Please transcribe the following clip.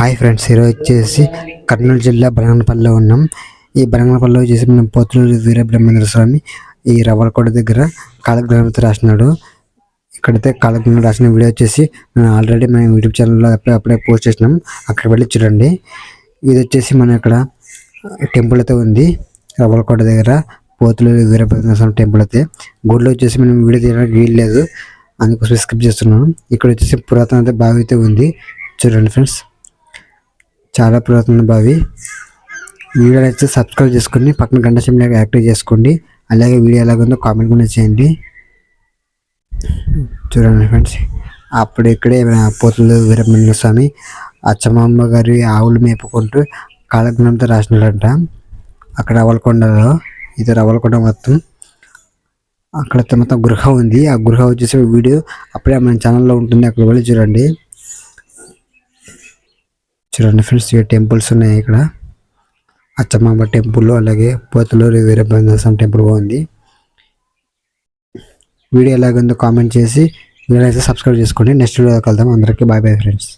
Hi friends ఈరోజు వచ్చేసి కర్నూలు జిల్లా బనగనపల్లిలో ఉన్నాం. ఈ బనగనపల్లిలో వచ్చేసి మనం పోతులూరు వీరబ్రహ్మేంద్ర స్వామి ఈ రవ్వలకోట దగ్గర కాలజ్ఞానంతో రాసినాడు ఇక్కడైతే కాలజ్ఞానం రాసిన వీడియో వచ్చేసి మనం ఆల్రెడీ మన యూట్యూబ్ ఛానల్లో అప్పుడే అప్పుడే పోస్ట్ చేసినాం. అక్కడ వెళ్ళి చూడండి. ఇది వచ్చేసి మన ఇక్కడ టెంపుల్ అయితే ఉంది. రవ్వలకోట దగ్గర పోతులూరు వీరభద్ర స్వామి టెంపుల్ అయితే. గుడిలో వచ్చేసి మనం వీడియో తీయడానికి వీలు లేదు. అందుకోసం స్కిప్ చేస్తున్నాం ఇక్కడ వచ్చేసి పురాతన అయితే బావి అయితే ఉంది. చూడండి ఫ్రెండ్స్. చాలా పురాతన బావి. వీడియో అయితే సబ్స్క్రైబ్ చేసుకోండి పక్కన గంట సింబల్ యాక్టివ్ చేసుకోండి. అలాగే వీడియో ఎలాగుందో కామెంట్ కూడా చేయండి. చూడండి ఫ్రెండ్స్ అప్పుడు ఇక్కడే పోతులు వీరబ్రహ్మణ్య స్వామి అచ్చమాంబ గారి ఆవులు మేపుకుంటూ కాలజ్ఞానంతో రాసినాడంట అక్కడ రవలకొండలో ఇది రవలకొండ మొత్తం. అక్కడ మొత్తం గృహ ఉంది. ఆ గృహ వచ్చేసి వీడియో అప్పుడే మన ఛానల్లో ఉంటుంది. అక్కడ వెళ్ళి చూడండి. చూడండి ఫ్రెండ్స్ ఇక టెంపుల్స్ ఉన్నాయి ఇక్కడ. అచ్చమ్మ టెంపుల్ అలాగే పోతులూరు వీరభద్రస్వామి టెంపుల్ బాగుంది వీడియో ఎలాగుందో కామెంట్ చేసి వీడియో అయితే సబ్స్క్రైబ్ చేసుకోండి. నెక్స్ట్ వీడియో కలుద్దాం. అందరికీ బాయ్ బాయ్ ఫ్రెండ్స్.